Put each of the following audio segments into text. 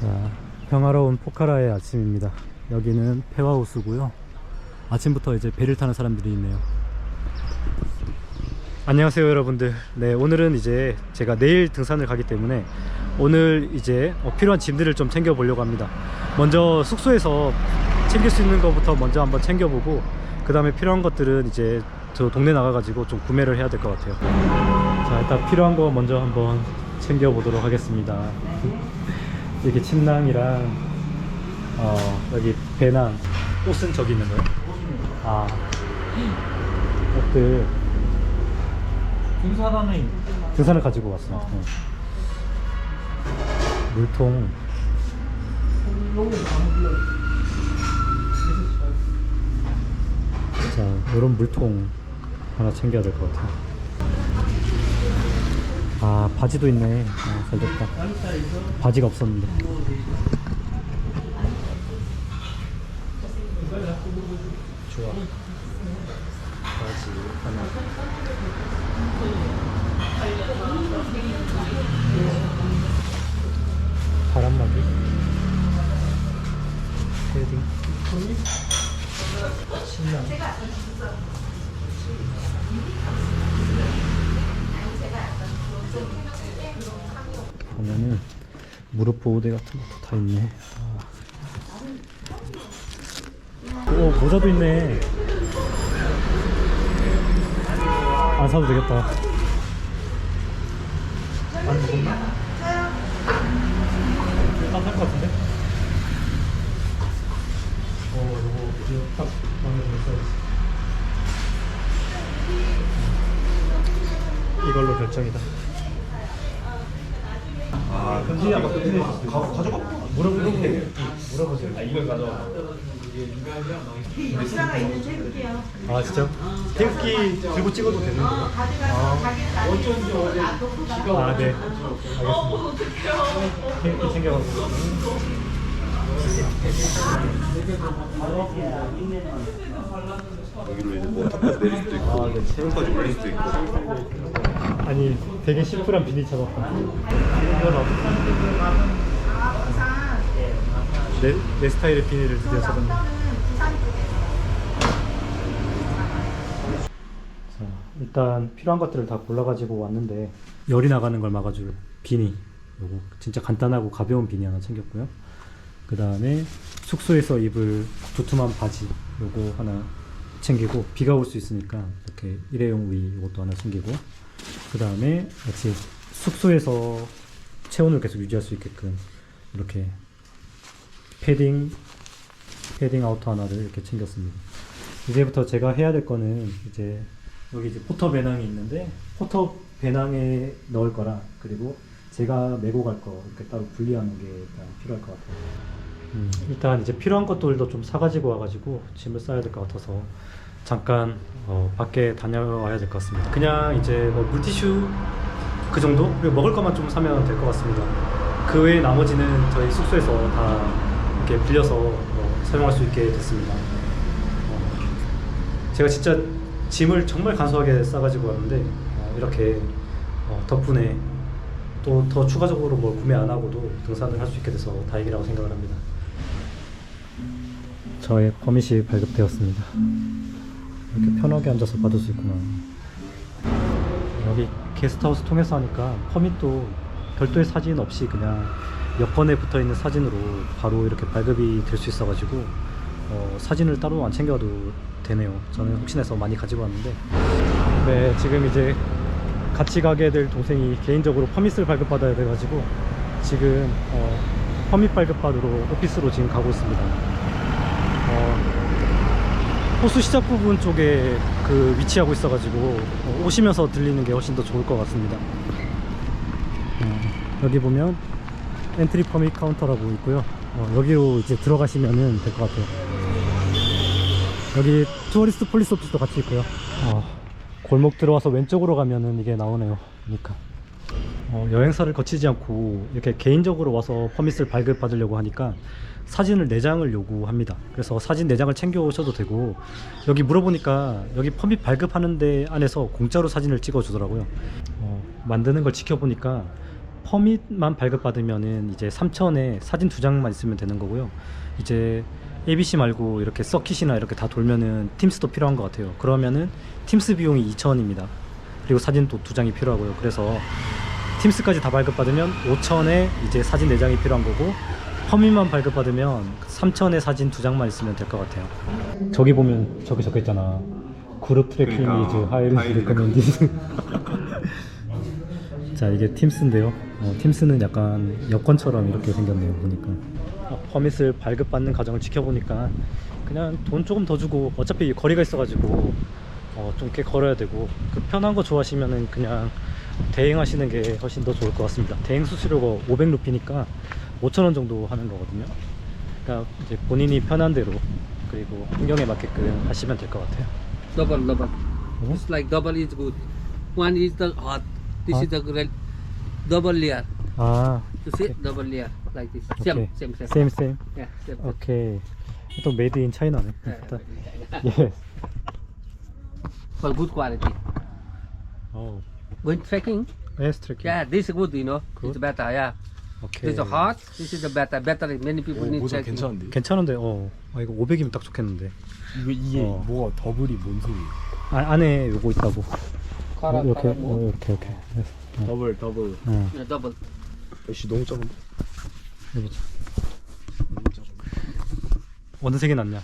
자, 평화로운 포카라의 아침입니다. 여기는 페와우스고요. 아침부터 이제 배를 타는 사람들이 있네요. 안녕하세요, 여러분들. 네, 오늘은 이제 제가 내일 등산을 가기 때문에 오늘 이제 어, 필요한 짐들을 좀 챙겨 보려고 합니다. 먼저 숙소에서 챙길 수 있는 것부터 먼저 한번 챙겨보고 그 다음에 필요한 것들은 이제 저 동네 나가가지고 좀 구매를 해야 될 것 같아요. 자, 일단 필요한 거 먼저 한번 챙겨보도록 하겠습니다. 이렇게 침낭이랑 어, 여기 배낭 옷은 저기 있는 거예요? 아 옷들 등산하는 등산을 가지고 왔어. 요 물통 자 이런 물통 하나 챙겨야 될 것 같아. 아 바지도 있네. 아, 잘 됐다. 바지가 없었는데. 좋아. 바지 하나. 바람막이 헤딩 신랑 보면은 무릎 보호대 같은 것도 다 있네 아. 오 모자도 있네 안 사도 되겠다 안 무겁나? 딴살것 같은데? 어, 이거 딱 마음에 드는 사이즈. 이걸로 결정이다. 아, 현진이 아까 현진이 가져가. 물어보세요. 물어보세요. 아, 이걸 가져와. 있는. 아, 진짜? 태극기 들고 찍어도 되는 거예요? 가져가서 자기는 어쩐지 어제 아, 네. 알겠습니다. 태극기 챙겨가지고. 여기로 이제 뭐 탑까지 내릴 수도 있고 아, 네. 체온까지 올릴 수도 있고 아니, 되게 심플한 비닐 찾았다. 내, 내 스타일의 비닐을 드디어 찾았네. 자, 일단 필요한 것들을 다 골라가지고 왔는데 열이 나가는 걸 막아줄 비니 요거 진짜 간단하고 가벼운 비니 하나 챙겼고요 그 다음에 숙소에서 입을 두툼한 바지 요거 하나 챙기고 비가 올 수 있으니까 이렇게 일회용 위 이것도 하나 챙기고 그 다음에 역시 숙소에서 체온을 계속 유지할 수 있게끔 이렇게 패딩 패딩 아우터 하나를 이렇게 챙겼습니다. 이제부터 제가 해야 될 거는 이제 여기 이제 포터 배낭이 있는데 포터 배낭에 넣을 거랑 그리고 제가 메고 갈 거 이렇게 따로 분리하는 게 일단 필요할 것 같아요. 음, 일단 이제 필요한 것들도 좀 사가지고 와가지고 짐을 싸야 될 것 같아서 잠깐 어, 밖에 다녀와야 될 것 같습니다. 그냥 이제 뭐 물티슈 그 정도 그리고 먹을 것만 좀 사면 될 것 같습니다. 그 외에 나머지는 저희 숙소에서 다 이렇게 빌려서 어, 사용할 수 있게 됐습니다. 어, 제가 진짜 짐을 정말 간소하게 싸가지고 왔는데 어, 이렇게 어, 덕분에 또 더 추가적으로 뭘 구매 안 하고도 등산을 할 수 있게 돼서 다행이라고 생각을 합니다. 저의 퍼밋이 발급되었습니다. 이렇게 편하게 앉아서 받을 수 있구나. 여기 게스트하우스 통해서 하니까 퍼밋도 별도의 사진 없이 그냥 여권에 붙어 있는 사진으로 바로 이렇게 발급이 될 수 있어가지고 어, 사진을 따로 안 챙겨도 되네요. 저는 혹시나 해서 많이 가지고 왔는데 네 지금 이제 같이 가게 될 동생이 개인적으로 퍼밋을 발급받아야 돼가지고 지금 어, 퍼밋 발급받으러 오피스로 지금 가고 있습니다. 어, 호수 시작 부분 쪽에 그 위치하고 있어가지고 어, 오시면서 들리는 게 훨씬 더 좋을 것 같습니다. 어, 여기 보면 엔트리 퍼밋 카운터라고 있고요. 어, 여기로 이제 들어가시면은 될것 같아요. 여기 투어리스트 폴리스 오피스도 같이 있고요. 어, 골목 들어와서 왼쪽으로 가면은 이게 나오네요. 그러니까 어, 여행사를 거치지 않고 이렇게 개인적으로 와서 퍼밋을 발급받으려고 하니까 사진을 4장을 요구합니다. 그래서 사진 4장을 챙겨 오셔도 되고 여기 물어보니까 여기 퍼밋 발급하는 데 안에서 공짜로 사진을 찍어 주더라고요. 어, 만드는 걸 지켜보니까 퍼밋만 발급받으면은 이제 3천에 사진 두 장만 있으면 되는 거고요. 이제 ABC 말고 이렇게 서킷이나 이렇게 다 돌면은 팀스도 필요한 것 같아요. 그러면은 팀스 비용이 2천입니다. 그리고 사진 또두 장이 필요하고요. 그래서 팀스까지 다 발급받으면 5천에 이제 사진 4장이 필요한 거고 퍼밋만 발급받으면 3천에 사진 두 장만 있으면 될 것 같아요. 저기 보면 저기 적혀 있잖아. 그룹 트래킹 그러니까, 이즈 하이리 리커멘디드. 자 이게 팀스인데요. 어, 팀스는 약간 여권처럼 이렇게 생겼네요. 보니까 어, 퍼밋을 발급받는 과정을 지켜보니까 그냥 돈 조금 더 주고 어차피 거리가 있어가지고 어, 좀 꽤 걸어야 되고 그 편한 거 좋아하시면은 그냥 대행하시는 게 훨씬 더 좋을 것 같습니다. 대행 수수료가 500루피니까 5천 원 정도 하는 거거든요. 그러니까 이제 본인이 편한 대로 그리고 환경에 맞게끔 하시면 될 것 같아요. double double Oh. it's like double is good one is the hot this Hot. is the red double layer 아, you see double layer like this same 오케이. same same same same. yeah same 오케이. 또 메이드 인 차이나네. 예. For good quality 어. when trekking 에스 트래킹. yeah this is good you know Good? it's better yeah 오케이. this is hot this is the better better many people need 모자 trekking 괜찮은데? 괜찮은데 어. 아 이거 500이면 딱 좋겠는데. 이거 이게 어. 뭐가 더블이 뭔 소리야? 아, 안에 요거 있다고. 어, 이렇게 kara 어, more. 이렇게 이렇게. 해서. 어. 더블 더블 어. yeah, double 역시 너무 작은데? 해보자. 너무 작은데? 어느 색이 낫냐?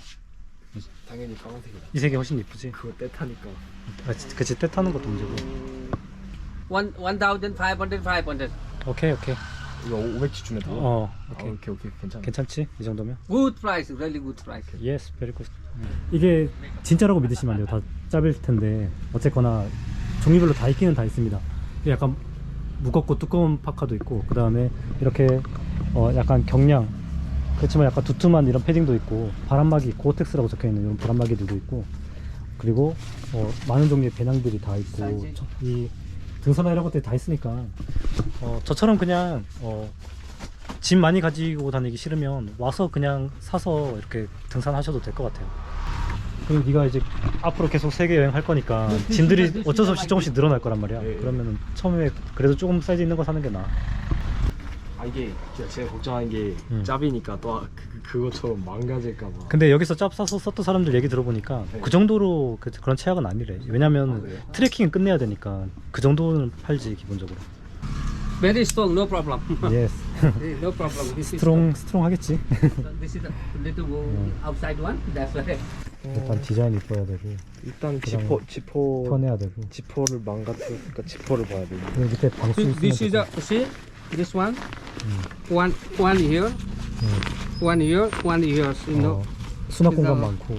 당연히 까만색이다 이 색이 훨씬 이쁘지. 그거 떼타니까 아, 지- 그치 때 타는 것도 문제고. one one thousand five hundred five hundred 오케이 오케이. 이거 500 기준에 다? 어 아, 오케이. 오케이 오케이 괜찮아 괜찮지? 이 정도면? good price really good price 예스 베리굿 이게 진짜라고 믿으시면 안 돼요 다 짭일 텐데 어쨌거나 종류별로 다 있기는 다 있습니다 이게 약간 무겁고 두꺼운 파카도 있고 그 다음에 이렇게 어 약간 경량 그렇지만 약간 두툼한 이런 패딩도 있고 바람막이 고어텍스라고 적혀있는 이런 바람막이들도 있고 그리고 어 많은 종류의 배낭들이 다 있고? 저- 이 등산화 이런 것들이 다 있으니까 어 저처럼 그냥 어 짐 많이 가지고 다니기 싫으면 와서 그냥 사서 이렇게 등산하셔도 될 것 같아요. 그리고 네가 이제 앞으로 계속 세계 여행 할 거니까 짐들이 어쩔 수 없이 조금씩 늘어날 거란 말이야. 그러면은 처음에 그래도 조금 사이즈 있는 거 사는 게 나아. 아 이게 제가, 걱정하는 게 음. 짭이니까 또 아- 그, 그것처럼 망가질까봐 근데 여기서 짭 사서 썼던 사람들 얘기 들어보니까 네. 그 정도로 그, 런 최악은 아니래. 왜냐면 아, 그래요? 트레킹은 끝내야 되니까 그 정도는 팔지 기본적으로. very strong no problem 예스. no problem this is 스트롱 스트롱 하겠지. this is a little outside one that's why 일단 디자인 이뻐야 되고 일단 지퍼 지퍼 편해야 되고. 지퍼를 망가뜨니까 지퍼를 봐야 되고 그리고 밑에 방수 this, 있으면 this is a see this one one one here one here one here you know 어, 수납 공간 그래서- 많고.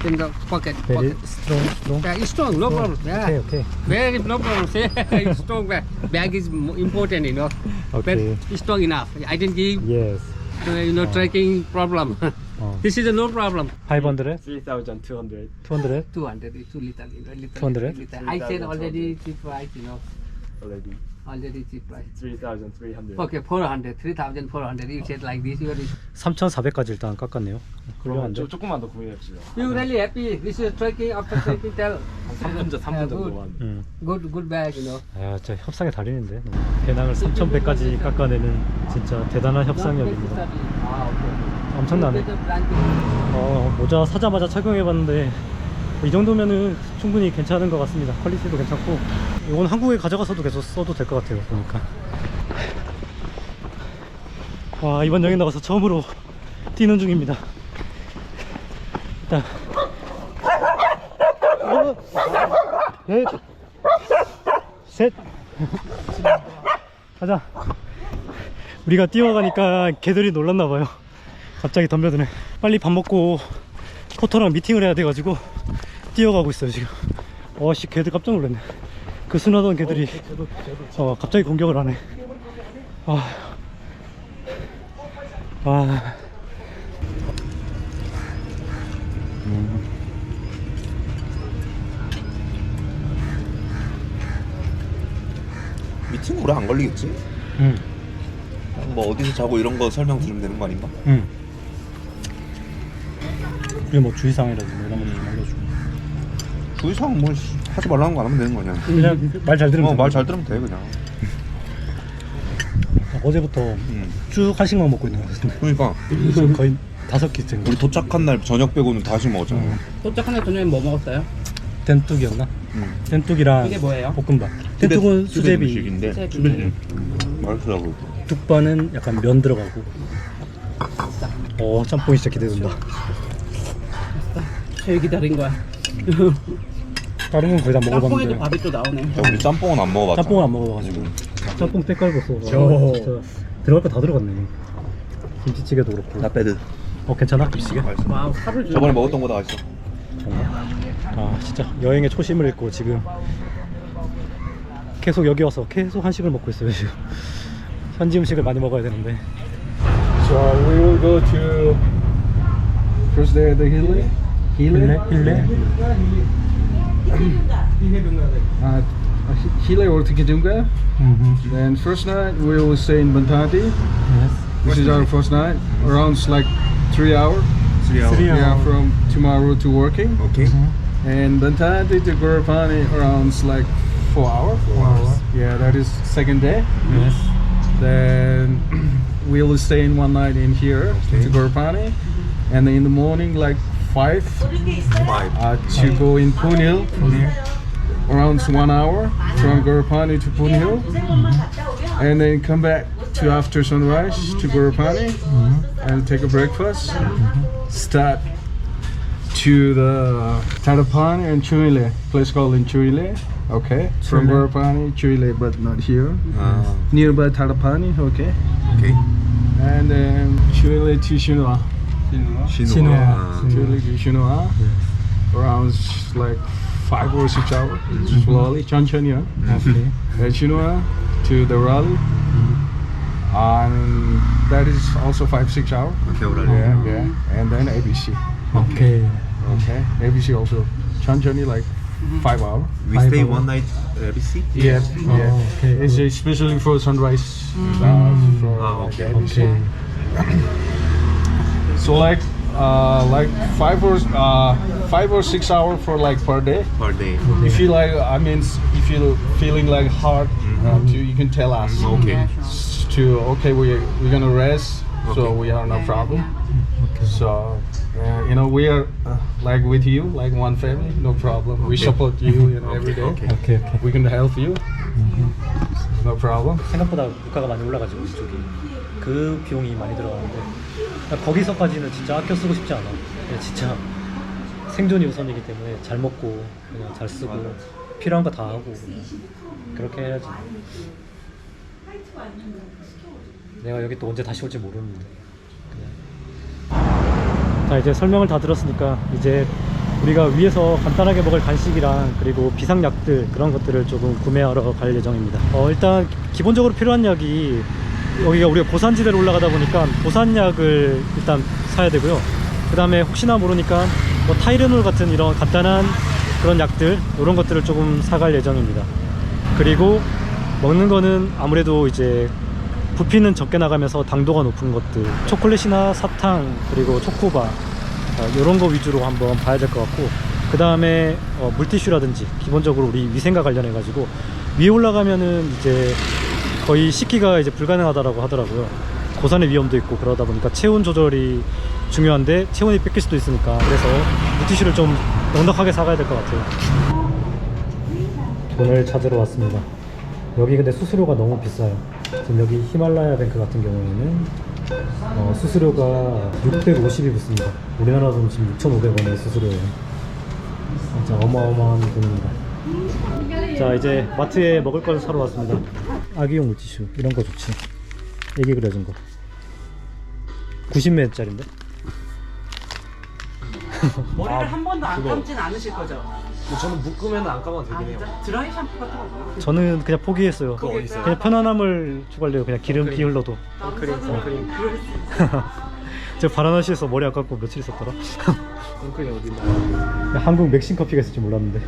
in the pocket 베리 pocket 스트롱 스트롱. yeah it's strong no problem yeah 오케이 오케이. very no problem see it's strong bag bag is mo- important you know Okay. but it's strong enough I didn't give 예스. uh, you know trekking problem 어. this is a no problem 500? 3200 200? 200 is too little you know little 200? little. I said already cheap price you know already Already cheap price 3300 Okay, 400, 3,400. You said like this, you are 3,400까지 일단 깎았네요. 그러면 훌륭한데? 조, 조금만 더 고민해봅시다 you really happy. This is trekking after trekking. Tell. 한 3분 전 3분 Yeah, 정도만 음. Good, good bag, you know. 아, 진짜 협상의 달인인데. 배낭을 3,100까지 깎아내는 진짜 대단한 협상력입니다. Ah, okay. 엄청나네. 어, 모자 사자마자 착용해봤는데 이 정도면은 충분히 괜찮은 것 같습니다. 퀄리티도 괜찮고 이건 한국에 가져가서도 계속 써도 될 것 같아요. 보니까. 와 이번 여행 나가서 처음으로 뛰는 중입니다. 일단 어, 넷, 셋, 가자. 우리가 뛰어가니까 개들이 놀랐나 봐요. 갑자기 덤벼드네. 빨리 밥 먹고 포터랑 미팅을 해야 돼가지고 뛰어가고 있어요 지금. 어씨 개들 깜짝 놀랐네. 그 순하던 개들이 어 갑자기 공격을 하네. 아, 아. 미팅 오래 안 걸리겠지? 응, 뭐 어디서 자고 이런 거 설명 들으면 되는 거 아닌가? 응. 그리고 뭐 주의사항이라든지 뭐 이런. 주의사항 뭐 씨, 하지 말라는 거 안 하면 되는 거냐 그냥 말 잘 들으면 어, 말 잘. 들으면 돼 그냥 어제부터 음. 쭉 한식만 먹고 있는 것 같은데 그러니까 지금 거의 다섯 끼째 우리 도착한 날 저녁 빼고는 다 한식 먹었잖아. 도착한 날 저녁에 뭐 먹었어요? 된뚝이었나? 음. 된뚝이랑 이게 뭐예요? 볶음밥 된뚝은 수제비 음식인데 수제비. 맛있더라고. 뚝바는 약간 면 들어가고 어 짬뽕이 진짜 기대된다 제일 기다린 거야. 다른 건 거의 다 짬뽕에도 먹어봤는데 밥이 또 나오네. 야, 우리 짬뽕은 안 먹어봤잖아. 짬뽕을 안 먹어봐가지고 짬뽕 때깔고 써 저- 진짜 들어갈 거 다 들어갔네 김치찌개도 그렇고 나 빼드. 어 괜찮아 김치찌개? 맛있어. 와우 살을 주. 저번에 먹었던 거다 맛있어. 정말? 아 진짜 여행의 초심을 잃고 지금 계속 여기 와서 계속 한식을 먹고 있어요 지금 현지 음식을 많이 먹어야 되는데 So we will go to first day at the Hile. 힐레? 힐레? At Chile or Tikijunga. Mm -hmm. Then first night we will stay in Bantati. Yes. This is our first night. Around like three hour. Three hours. Hour. Yeah, from tomorrow to working. Okay. Mm -hmm. And Bantati to Gorapani around like four hour. Four, hours. Yeah, that is second day. Yes. Then we'll stay in one night in here okay. to Gorapani, and in the morning like five, five. Uh, to go in Punil around one hour from Gorapani to Punil, and then come back to after sunrise to Gorapani mm-hmm. and take a breakfast. Start to the Tarapan and Chuile, place called in Chuile. Okay. Chile. From Gorapani, Chile, but not here. Ah. Nearby Tarapani, okay. Okay. And then Chile to Shinwa. 신호아. 아, Chuile to Shinua. Around like five or six hours, slowly, chanchani, yeah. 오케이. Then Shinua to the rally. And that is also five, six hours. 오케이, 오랄. Yeah, yeah. And then ABC. 오케이. Okay. ABC also. Chanchani like five hours. We stay one night ABC? Yeah, yeah. Oh, okay. It's especially for sunrise. Uh, for Ah, like okay. ABC. 오케이. So like, uh, like five or uh, five or six hours for like per day. Per day. If you like, I mean, if you feeling like hard, uh, to, you can tell us. 오케이. To okay, we we're gonna rest, so Okay. we are no problem. So. Uh, you know we are uh, like with you like one family no problem we Okay. support you, you know, every day Okay. 오케이. 오케이. we can help you no problem 생각보다 물가가 많이 올라가지고 이쪽이 그 비용이 많이 들어가는데 거기서까지는 진짜 아껴 쓰고 싶지 않아. 그냥 진짜 생존이 우선이기 때문에 잘 먹고 그냥 잘 쓰고 필요한 거 다 하고 그냥 그렇게 해야지. 내가 여기 또 언제 다시 올지 모르는데. 그냥. 자 이제 설명을 다 들었으니까 이제 우리가 위에서 간단하게 먹을 간식이랑 그리고 비상약들 그런 것들을 조금 구매하러 갈 예정입니다. 어, 일단 기본적으로 필요한 약이 여기가 우리가 고산지대로 올라가다 보니까 고산약을 일단 사야 되고요. 그 다음에 혹시나 모르니까 뭐 타이레놀 같은 이런 간단한 그런 약들 이런 것들을 조금 사갈 예정입니다. 그리고 먹는 거는 아무래도 이제 부피는 적게 나가면서 당도가 높은 것들 초콜릿이나 사탕 그리고 초코바 이런 거 위주로 한번 봐야 될 것 같고 그 다음에 어, 물티슈라든지 기본적으로 우리 위생과 관련해 가지고 위에 올라가면은 이제 거의 식기가 이제 불가능하다라고 하더라고요 고산의 위험도 있고 그러다 보니까 체온 조절이 중요한데 체온이 뺏길 수도 있으니까 그래서 물티슈를 좀 넉넉하게 사가야 될 것 같아요 돈을 찾으러 왔습니다 여기 근데 수수료가 너무 비싸요. 지금 여기 히말라야 뱅크 같은 경우에는 어, 수수료가 650이 붙습니다. 우리나라 돈 지금 6,500원의 수수료예요. 진짜 어마어마한 돈입니다. 자 이제 마트에 먹을 걸 사러 왔습니다. 아기용 물티슈 이런 거 좋지. 애기 그려진 거. 90매짜리인데? 머리를 한 번도 안 감진 않으실 거죠? 저는 묶으면 안 감아도 아 진짜? 드라이 샴푸 같은 거 없나? 저는 그냥 포기했어요. 그거 어디 있어요? 그냥 편안함을 추구하려고 그냥 기름기 흘러도. 크림 크림 그럴 수 제가 바라나시에서 머리 안 감고 며칠 있었더라. 선크림 어디 있나요? 한국 맥신 커피가 있을 줄 몰랐는데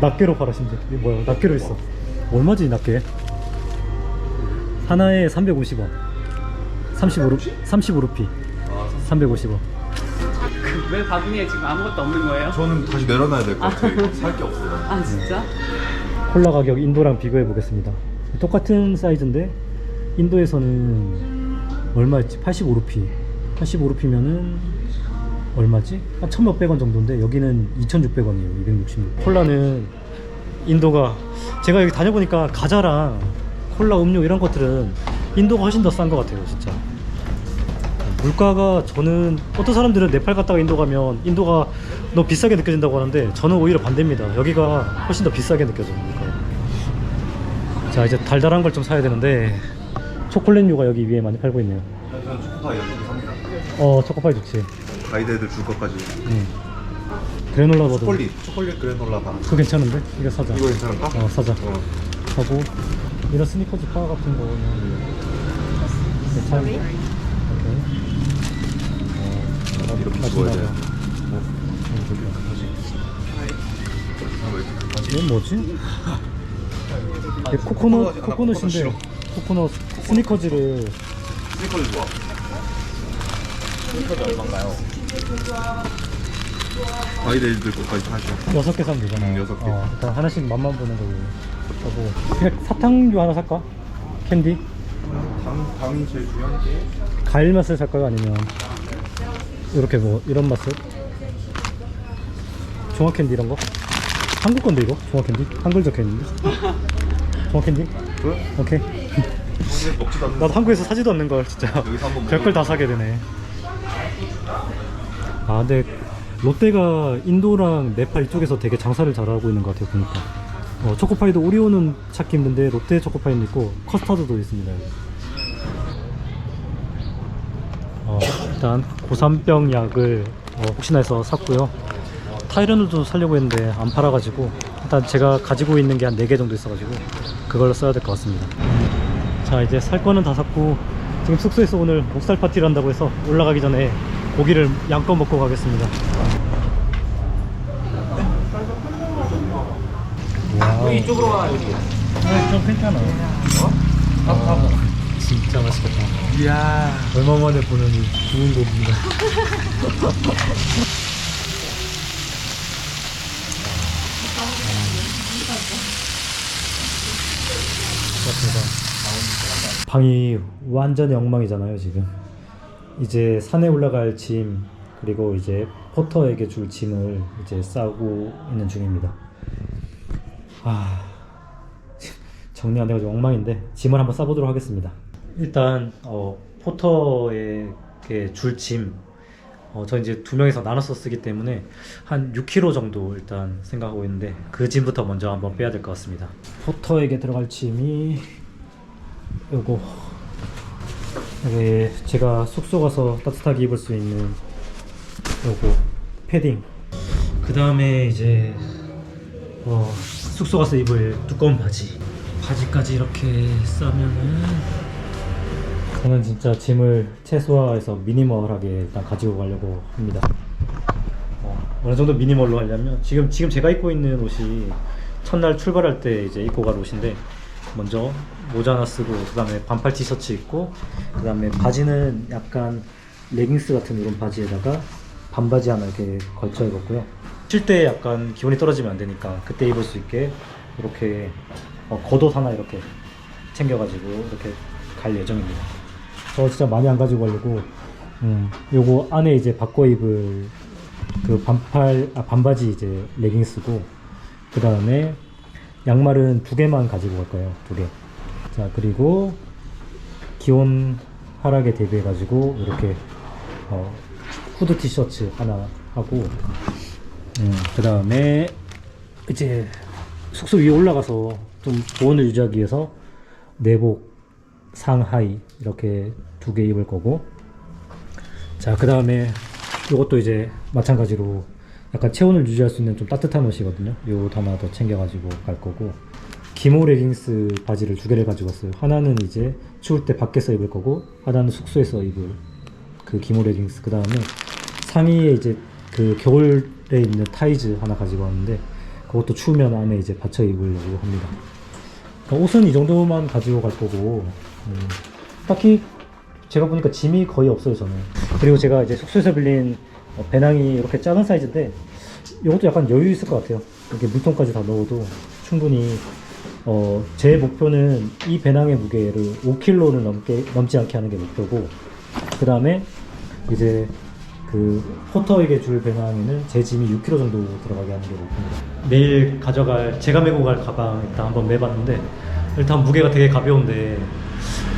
낱개로 팔아 심지어 이게 뭐야 낱개로 있어 얼마지 낱개? 하나에 350원 35루, 35루피 350원 왜 바구니에 지금 아무것도 없는 거예요? 저는 다시 내려놔야 될 것 같아요. 살 게 없어요. 아 진짜? 콜라 가격 인도랑 비교해 보겠습니다 똑같은 사이즈인데 인도에서는 얼마였지? 85루피. 85루피면은 얼마지? 한 천몇백 원 정도인데 여기는 2,600원이에요. 266. 콜라는 인도가 제가 여기 다녀보니까 과자랑 콜라 음료 이런 것들은 인도가 훨씬 더 싼 것 같아요, 진짜. 물가가 저는 어떤 사람들은 네팔 갔다가 인도 가면 인도가 너무 비싸게 느껴진다고 하는데 저는 오히려 반대입니다. 여기가 훨씬 더 비싸게 느껴져요. 물가가. 자 이제 달달한 걸 좀 사야 되는데 초콜릿류가 여기 위에 많이 팔고 있네요. 저는 초코파이 엄청 삽니다. 어 초코파이 좋지. 가이드 애들 줄 것까지. 응. 그래놀라 버도 초콜릿, 초콜릿 그래놀라 바. 그거 괜찮은데? 이거 사자. 이거 괜찮을까? 어 사자. 어. 하고 이런 스니커즈 바 같은 거는 괜찮은데? 오케이. 어, 이렇게 주워야 돼. 이건 뭐지? 이게 코코넛 아, 나 코코넛인데 코코넛 코코넛 스니커즈를 스니커즈 좋아. 스니커즈 얼마인가요? 애들 것까지 사셔. 여섯 개 사면 되잖아. 음, 여섯 개. 어, 일단 하나씩 맛만 보는 걸로 그냥 사탕류 하나 살까? 캔디? 당, 당이 제일 중요하지. 과일 맛을 살까요? 아니면 이렇게 뭐 이런 맛을? 종합 캔디 이런 거? 한국 건데 이거? 종합 캔디? 한글 적혀 있는데? 종합 캔디? 그? 오케이. 근데 먹지도 않는 나도 한국에서 사지도 않는 걸 진짜 여기서 한번 별걸 다 사게 되네. 아 근데 롯데가 인도랑 네팔 이쪽에서 되게 장사를 잘하고 있는 것 같아요 보니까. 어, 초코파이도 오리오는 찾기 힘든데 롯데 초코파이는 있고 커스터드도 있습니다. 어, 일단 고산병 약을 어, 혹시나 해서 샀고요. 타이레놀도 살려고 했는데 안 팔아가지고 일단 제가 가지고 있는 게 한 4개 정도 있어가지고 그걸로 써야 될 것 같습니다. 자 이제 살 거는 다 샀고 지금 숙소에서 오늘 목살 파티를 한다고 해서 올라가기 전에 고기를 양껏 먹고 가겠습니다. 와우. 이쪽으로 와 이렇게. 좀 괜찮아. 어? 진짜 맛있겠다. 이야. 얼마 만에 보는 이 구운 고기가. 그렇습니다. 방이 완전히 엉망이잖아요 지금. 이제 산에 올라갈 짐 그리고 이제 포터에게 줄 짐을 이제 싸고 있는 중입니다. 아 정리 안 돼가지고 엉망인데 짐을 한번 싸보도록 하겠습니다. 일단 어, 포터에게 줄 짐, 어, 저 이제 두 명이서 나눠서 쓰기 때문에 한 6kg 정도 일단 생각하고 있는데 그 짐부터 먼저 한번 빼야 될 것 같습니다. 포터에게 들어갈 짐이 요거 여기 제가 숙소 가서 따뜻하게 입을 수 있는 요거 패딩. 그 다음에 이제 어, 숙소 가서 입을 두꺼운 바지. 바지까지 이렇게 싸면은 저는 진짜 짐을 최소화해서 미니멀하게 일단 가지고 가려고 합니다. 어, 어느 정도 미니멀로 하려면 지금 지금 제가 입고 있는 옷이 첫날 출발할 때 이제 입고 갈 옷인데 먼저 모자 하나 쓰고 그다음에 반팔 티셔츠 입고 그다음에 바지는 약간 레깅스 같은 이런 바지에다가 반바지 하나 이렇게 걸쳐 입었고요. 쉴 때 약간 기온이 떨어지면 안 되니까 그때 입을 수 있게 이렇게 어, 겉옷 하나 이렇게 챙겨가지고 이렇게 갈 예정입니다. 저 진짜 많이 안 가지고 가려고 음, 요거 안에 이제 바꿔 입을 그 반팔 아 반바지 이제 레깅스고 그 다음에 양말은 두 개만 가지고 갈 거예요 두 개. 자 그리고 기온 하락에 대비해 가지고 이렇게 어, 후드 티셔츠 하나 하고 음, 그 다음에 이제 숙소 위에 올라가서 좀 보온을 유지하기 위해서 내복 상하이 이렇게 두 개 입을 거고 자 그 다음에 이것도 이제 마찬가지로 약간 체온을 유지할 수 있는 좀 따뜻한 옷이거든요. 요옷 하나 더 챙겨가지고 갈 거고 기모 레깅스 바지를 두 개를 가지고 왔어요. 하나는 이제 추울 때 밖에서 입을 거고 하나는 숙소에서 입을 그 기모 레깅스. 그 다음에 상의에 이제 그 겨울에 입는 타이즈 하나 가지고 왔는데 그것도 추우면 안에 이제 받쳐 입으려고 합니다. 그러니까 옷은 이 정도만 가지고 갈 거고 음, 딱히 제가 보니까 짐이 거의 없어요 저는. 그리고 제가 이제 숙소에서 빌린 어, 배낭이 이렇게 작은 사이즈인데 이것도 약간 여유 있을 것 같아요. 이렇게 물통까지 다 넣어도 충분히 어, 제 목표는 이 배낭의 무게를 5kg를 넘게 넘지 않게 하는 게 목표고 그 다음에 이제 그 포터에게 줄 배낭에는 제 짐이 6kg 정도 들어가게 하는 게 목표입니다. 내일 가져갈 제가 메고 갈 가방 일단 한번 매봤는데 일단 무게가 되게 가벼운데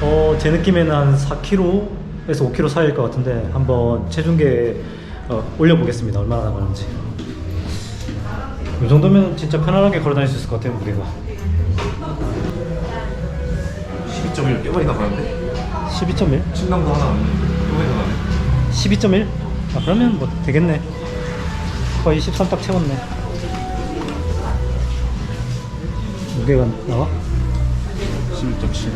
어, 제 느낌에는 한 4kg에서 5kg 사이일 것 같은데 한번 체중계에 어, 올려보겠습니다. 얼마나 나가는지. 이 정도면 진짜 편안하게 걸어 다닐 수 있을 것 같아요 무게가 12.1 꽤 많이 나가는데? 12.1? 침낭도 하나 없는데 꽤 많이 나가네 12.1? 아 그러면 뭐 되겠네. 거의 13딱 채웠네. 무게가 나와? 11.7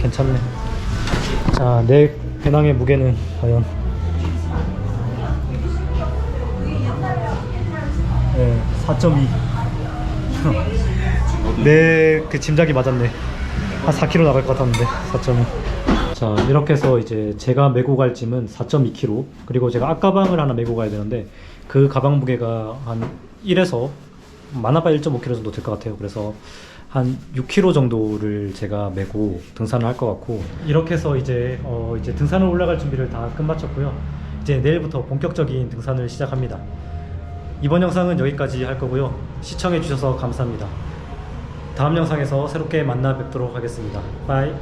괜찮네. 자 내 배낭의 무게는 과연? 네, 4.2 내 그 짐작이 맞았네. 한 4kg 나갈 것 같았는데 4.2 자 이렇게 해서 이제 제가 메고 갈 짐은 4.2kg 그리고 제가 앞가방을 하나 메고 가야 되는데 그 가방 무게가 한 1에서 많아봐 1.5kg 정도 될 것 같아요. 그래서 한 6kg 정도를 제가 메고 등산을 할 것 같고 이렇게 해서 이제 어 이제 등산을 올라갈 준비를 다 끝마쳤고요. 이제 내일부터 본격적인 등산을 시작합니다. 이번 영상은 여기까지 할 거고요. 시청해 주셔서 감사합니다. 다음 영상에서 새롭게 만나 뵙도록 하겠습니다. 바이.